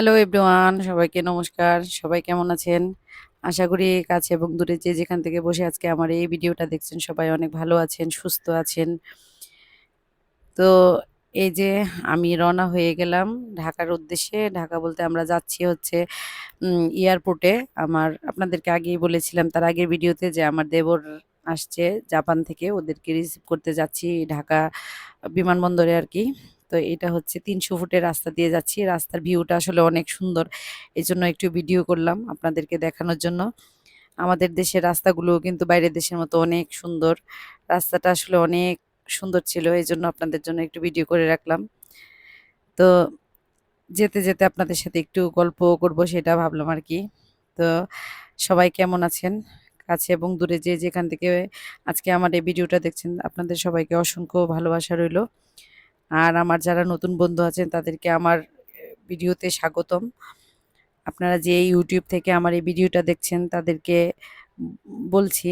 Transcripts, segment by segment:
Hello everyone সবাইকে নমস্কার। সবাই কেমন আছেন? আশা করি কাছে এবং দূরে যে যেখান থেকে বসে আজকে আমার এই ভিডিওটা দেখছেন, সবাই অনেক ভালো আছেন, সুস্থ আছেন। তো এই যে আমি রওনা হয়ে গেলাম ঢাকার উদ্দেশ্যে। ঢাকা বলতে আমরা যাচ্ছি হচ্ছে এয়ারপোর্টে আমার, আপনাদেরকে আগেই বলেছিলাম তার আগের ভিডিওতে যে আমার দেবর আসছে জাপান থেকে। ওদেরকে রিসিভ করতে যাচ্ছি ঢাকা বিমানবন্দরে আর কি। তো এটা হচ্ছে তিনশো ফুটের রাস্তা দিয়ে যাচ্ছি। রাস্তার ভিউটা আসলে অনেক সুন্দর। এই জন্য একটু ভিডিও করলাম আপনাদেরকে দেখানোর জন্য। আমাদের দেশের রাস্তাগুলো কিন্তু বাইরের দেশের মতো অনেক সুন্দর। রাস্তাটা আসলে অনেক সুন্দর ছিল এই জন্য আপনাদের জন্য একটু ভিডিও করে রাখলাম। তো যেতে যেতে আপনাদের সাথে একটু গল্প করব সেটা ভাবলাম আর কি। তো সবাই কেমন আছেন? কাছে এবং দূরে যে যেখান থেকে আজকে আমার এই ভিডিওটা দেখছেন, আপনাদের সবাইকে অসংখ্য ভালোবাসা রইল। আর আমার যারা নতুন বন্ধু আছেন, তাদেরকে আমার ভিডিওতে স্বাগতম। আপনারা যে ইউটিউব থেকে আমার এই ভিডিওটা দেখছেন, তাদেরকে বলছি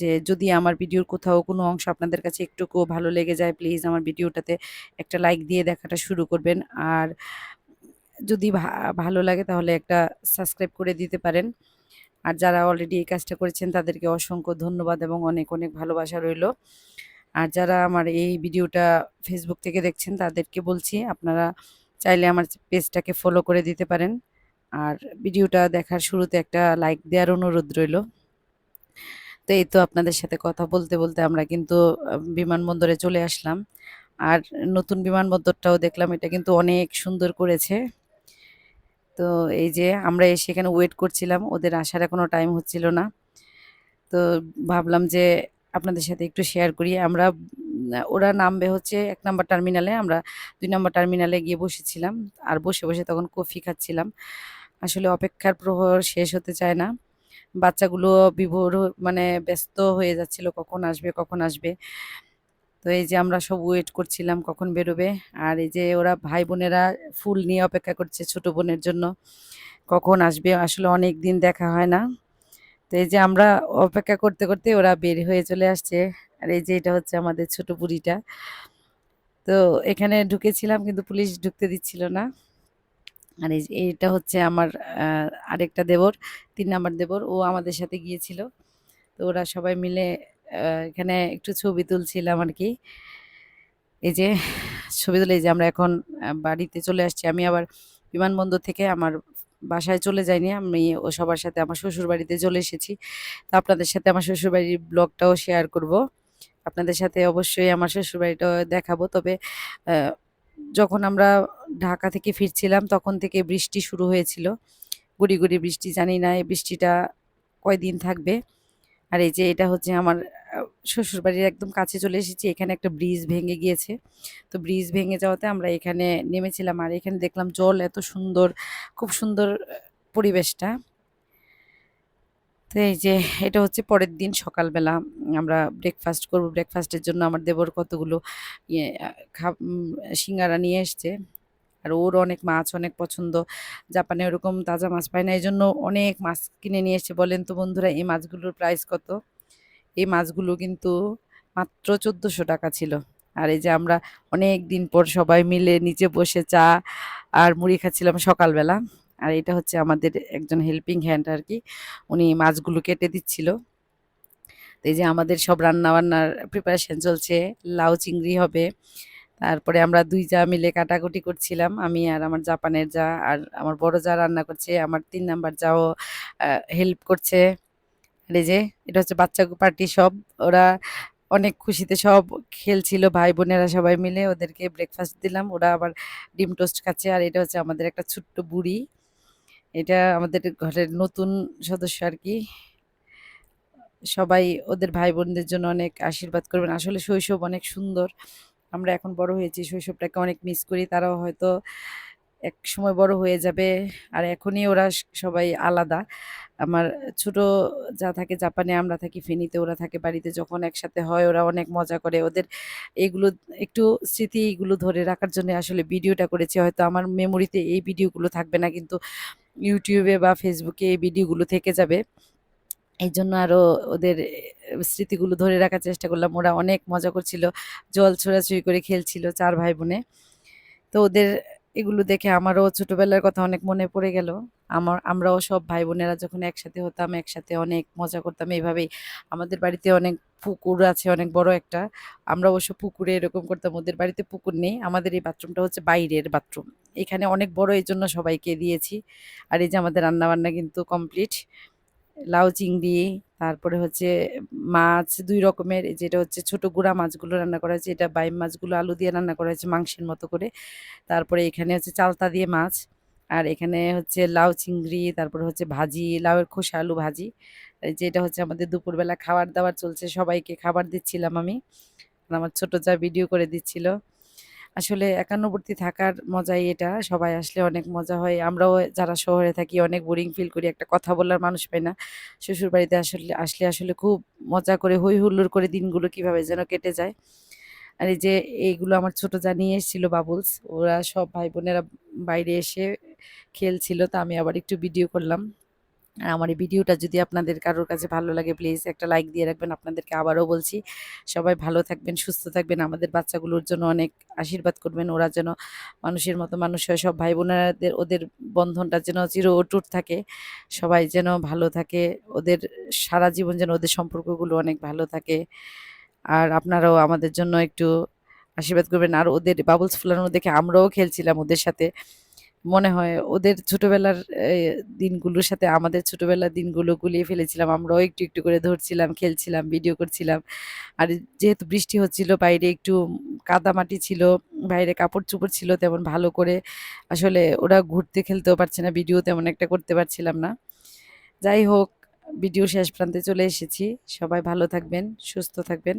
যে, যদি আমার ভিডিওর কোথাও কোনো অংশ আপনাদের কাছে একটুকু ভালো লেগে যায় প্লিজ আমার ভিডিওটাতে একটা লাইক দিয়ে দেখাটা শুরু করবেন। আর যদি ভালো লাগে তাহলে একটা সাবস্ক্রাইব করে দিতে পারেন। আর যারা অলরেডি এই কাজটা করেছেন, তাদেরকে অসংখ্য ধন্যবাদ এবং অনেক অনেক ভালোবাসা রইল। আর যারা আমার এই ভিডিওটা ফেসবুক থেকে দেখছেন, তাদেরকে বলছি আপনারা চাইলে আমার পেজটাকে ফলো করে দিতে পারেন। আর ভিডিওটা দেখার শুরুতে একটা লাইক দেওয়ার অনুরোধ রইল। তো এই তো আপনাদের সাথে কথা বলতে বলতে আমরা কিন্তু বিমানবন্দরে চলে আসলাম। আর নতুন বিমানবন্দরটাও দেখলাম, এটা কিন্তু অনেক সুন্দর করেছে। তো এই যে আমরা এসে এখানে ওয়েট করছিলাম, ওদের আসার এখনও টাইম হচ্ছিল না। তো ভাবলাম যে আপনাদের সাথে একটু শেয়ার করি। আমরা ওরা নামবে হচ্ছে এক নম্বর টার্মিনালে আমরা দুই নম্বর টার্মিনালে গিয়ে বসেছিলাম। আর বসে বসে তখন কফি খাচ্ছিলাম। আসলে অপেক্ষার প্রহর শেষ হতে চায় না। বাচ্চাগুলো বিভোর মানে ব্যস্ত হয়ে যাচ্ছিল, কখন আসবে কখন আসবে। তো এই যে আমরা সব ওয়েট করছিলাম কখন বেরোবে। আর এই যে ওরা ভাই বোনেরা ফুল নিয়ে অপেক্ষা করছে ছোট বোনের জন্য। কখন আসবে? আসলে অনেক দিন দেখা হয় না। তো এই যে আমরা অপেক্ষা করতে করতে ওরা বের হয়ে চলে আসছে। আর এই যে এটা হচ্ছে আমাদের ছোট বুড়িটা। তো এখানে ঢুকেছিলাম কিন্তু পুলিশ ঢুকতে দিচ্ছিল না। আর এই এইটা হচ্ছে আমার আরেকটা দেবর, তিন নাম্বার দেবর। ও আমাদের সাথে গিয়েছিল। তো ওরা সবাই মিলে এখানে একটু ছবি তুলছিলাম আর কি। এই যে ছবি তুলে যে আমরা এখন বাড়িতে চলে আসছি। আমি আবার বিমানবন্দর থেকে আমার বাসায় চলে যাইনি। আমি ও সবার সাথে আমার শ্বশুর বাড়িতে চলে এসেছি। তো আপনাদের সাথে আমার শ্বশুর বাড়ির ব্লগটাও শেয়ার করব। আপনাদের সাথে অবশ্যই আমার শ্বশুর বাড়িটা দেখাবো। তবে যখন আমরা ঢাকা থেকে ফিরছিলাম, তখন থেকে বৃষ্টি শুরু হয়েছিল। গুড়ি গুড়ি বৃষ্টি, জানি না, এই বৃষ্টিটা কয়দিন থাকবে? আর এই যে এটা হচ্ছে আমার শ্বশুরবাড়ির একদম কাছে চলে এসেছি, এখানে একটা ব্রিজ ভেঙে গিয়েছে। তো ব্রিজ ভেঙে যাওয়াতে আমরা এখানে নেমেছিলাম আর এখানে দেখলাম জল এত সুন্দর, খুব সুন্দর পরিবেশটা। তো এই যে, এটা হচ্ছে পরের দিন সকালবেলা, আমরা ব্রেকফাস্ট করব। ব্রেকফাস্টের জন্য আমার দেবর কতগুলো ইয়ে সিঙ্গারা নিয়ে এসছে। আর ওর অনেক মাছ, অনেক পছন্দ। জাপানে ওরকম তাজা মাছ পায় না এই জন্য অনেক মাছ কিনে নিয়ে এসছে। বলেন তো বন্ধুরা, এই মাছগুলোর প্রাইস কত? এই মাছগুলো কিন্তু মাত্র চোদ্দোশো টাকা ছিল। আর এই যে আমরা অনেক দিন পর সবাই মিলে নিচে বসে চা আর মুড়ি খাচ্ছিলাম সকালবেলা। আর এটা হচ্ছে আমাদের একজন হেল্পিং হ্যান্ড আর কি উনি মাছগুলো কেটে দিচ্ছিল। তো এই যে আমাদের সব রান্না বান্নার প্রিপারেশন চলছে। লাউ, চিংড়ি হবে। তারপরে আমরা দুই যা মিলে কাটাকুটি করছিলাম। আমি আর আমার জাপানের যা আর আমার বড় যা রান্না করছে, আমার তিন নাম্বার যাও হেল্প করছে। এই যে, এটা হচ্ছে বাচ্চা পার্টি সব। ওরা অনেক খুশিতে সব খেলছিল, ভাই বোনেরা সবাই মিলে। ওদেরকে ব্রেকফাস্ট দিলাম। ওরা আবার ডিম টোস্ট খাচ্ছে। আর এটা হচ্ছে আমাদের একটা ছোট্ট বুড়ি। এটা আমাদের ঘরের নতুন সদস্য আর কি। সবাই ওদের ভাই বোনদের জন্য অনেক আশীর্বাদ করবেন। আসলে শৈশব অনেক সুন্দর। আমরা এখন বড় হয়েছি, শৈশবটাকে অনেক মিস করি। তারাও হয়তো এক সময় বড় হয়ে যাবে। আর এখনই ওরা সবাই আলাদা। আমার ছোট যা থাকে জাপানে, আমরা থাকি ফেনীতে, ওরা থাকে বাড়িতে। যখন একসাথে হয়, ওরা অনেক মজা করে। ওদের এগুলো, একটু স্মৃতি এগুলো ধরে রাখার জন্য আসলে ভিডিওটা করেছি। হয়তো আমার মেমোরিতে এই ভিডিওগুলো থাকবে না, কিন্তু ইউটিউবে বা ফেসবুকে এই ভিডিওগুলো থেকে যাবে। এই জন্য আরও ওদের স্মৃতিগুলো ধরে রাখার চেষ্টা করলাম। ওরা অনেক মজা করছিল। জল ছোড়াছুড়ি করে খেলছিল চার ভাই বোনে। তো ওদের এগুলো দেখে আমারও ছোটবেলার কথা অনেক মনে পড়ে গেল। আমার, আমরাও সব ভাই বোনেরা যখন একসাথে হতাম, একসাথে অনেক মজা করতাম। এইভাবেই আমাদের বাড়িতে অনেক পুকুর আছে, অনেক বড় একটা। আমরা অবশ্য পুকুরে এরকম করতাম, ওদের বাড়িতে পুকুর নেই। আমাদের এই বাথরুমটা হচ্ছে বাইরের বাথরুম। এখানে অনেক বড় এই জন্য সবাইকে দিয়েছি। আর এই যে আমাদের রান্না বান্না কিন্তু কমপ্লিট। লাউ, চিংড়ি, তারপরে হচ্ছে মাছ দুই রকমের যেটা হচ্ছে ছোট গুঁড়া মাছগুলো রান্না করা হয়েছে, এটা বাইম মাছগুলো আলু দিয়ে রান্না করা হয়েছে মাংসের মতো করে। তারপরে এখানে হচ্ছে চালতা দিয়ে মাছ, আর এখানে হচ্ছে লাউ, চিংড়ি, তারপরে হচ্ছে ভাজি, লাউয়ের খোসা, আলু ভাজি যেটা হচ্ছে আমাদের দুপুরবেলা খাবার দাবার চলছে, সবাইকে খাবার দিচ্ছিলাম আমি। আমার ছোট যা ভিডিও করে দিচ্ছিল। আসলে একান্নবর্তী থাকার মজাই এটা। সবাই আসলে অনেক মজা হয়। আমরাও যারা শহরে থাকি অনেক বোরিং ফিল করি। একটা কথা বলার মানুষ পাই না। শ্বশুর বাড়িতে আসলে আসলে আসলে খুব মজা করে হই হুল্লোড় করে দিনগুলো কীভাবে যেন কেটে যায়। আর এই যে এইগুলো আমার ছোট যা নিয়ে এসেছিল বাবুলস ওরা সব ভাই বোনেরা বাইরে এসে খেলছিল। তা আমি আবার একটু ভিডিও করলাম। আর আমার এই ভিডিওটা যদি আপনাদের কারোর কাছে ভালো লাগে প্লিজ একটা লাইক দিয়ে রাখবেন। আপনাদেরকে আবারও বলছি, সবাই ভালো থাকবেন, সুস্থ থাকবেন। আমাদের বাচ্চাগুলোর জন্য অনেক আশীর্বাদ করবেন। ওরা যেন মানুষের মতো মানুষ হয়, সব ভাই বোনেরাদের ওদের বন্ধনটা যেন চির অটুট থাকে। সবাই যেন ভালো থাকে, ওদের সারা জীবন যেন ওদের সম্পর্কগুলো অনেক ভালো থাকে। আর আপনারাও আমাদের জন্য একটু আশীর্বাদ করবেন। আর ওদের বাবলস ফুলানো দেখে আমরাও খেলছিলাম ওদের সাথে। মনে হয় ওদের ছোটবেলার দিনগুলোর সাথে আমাদের ছোটবেলার দিনগুলো গুলিয়ে ফেলেছিলাম। আমরাও একটু একটু করে ধরছিলাম, খেলছিলাম ভিডিও করছিলাম। আর যেহেতু বৃষ্টি হচ্ছিল, বাইরে একটু কাদামাটি ছিল, বাইরে কাপড় চোপড় ছিল তেমন ভালো করে। আসলে ওরা ঘুরতে খেলতেও পারছে না ভিডিও তেমন একটা করতে পারছিলাম না। যাই হোক ভিডিও শেষ প্রান্তে চলে এসেছি। সবাই ভালো থাকবেন, সুস্থ থাকবেন।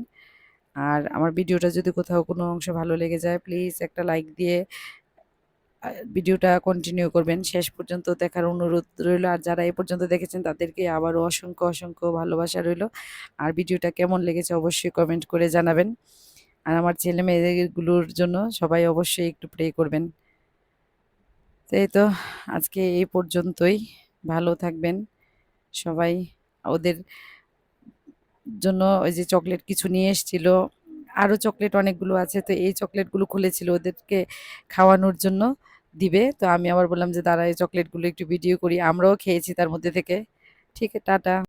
আর আমার ভিডিওটা যদি কোথাও কোনো অংশ ভালো লেগে যায় প্লিজ একটা লাইক দিয়ে ভিডিওটা কন্টিনিউ করবেন। শেষ পর্যন্ত দেখার অনুরোধ রইল। আর যারা এ পর্যন্ত দেখেছেন, তাদেরকে আবারও অসংখ্য অসংখ্য ভালোবাসা রইল। আর ভিডিওটা কেমন লেগেছে অবশ্যই কমেন্ট করে জানাবেন। আর আমার ছেলে মেয়েগুলোর জন্য সবাই অবশ্যই একটু প্রে করবেন। তাই তো, আজকে এই পর্যন্তই। ভালো থাকবেন সবাই। ওদের জন্য ওই যে চকলেট কিছু নিয়ে এসেছিল। আরও চকলেট অনেকগুলো আছে, তো এই চকলেটগুলো খুলেছিল ওদেরকে খাওয়ানোর জন্য দিবে। তো আমি আবার বললাম যে, দাঁড়া, এই চকলেটগুলো একটু ভিডিও করি, আমরাও খেয়েছি তার মধ্যে থেকে। ঠিক টাটা।